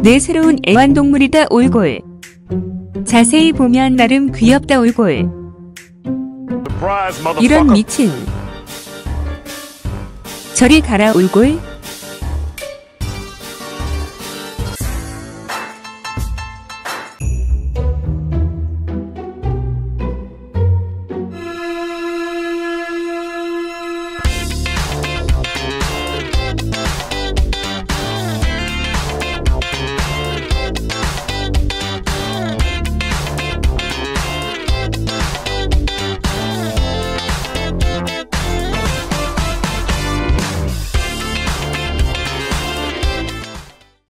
내 새로운 애완동물이다 올골. 자세히 보면 나름 귀엽다 올골. 이런 미친. 저리 가라 올골.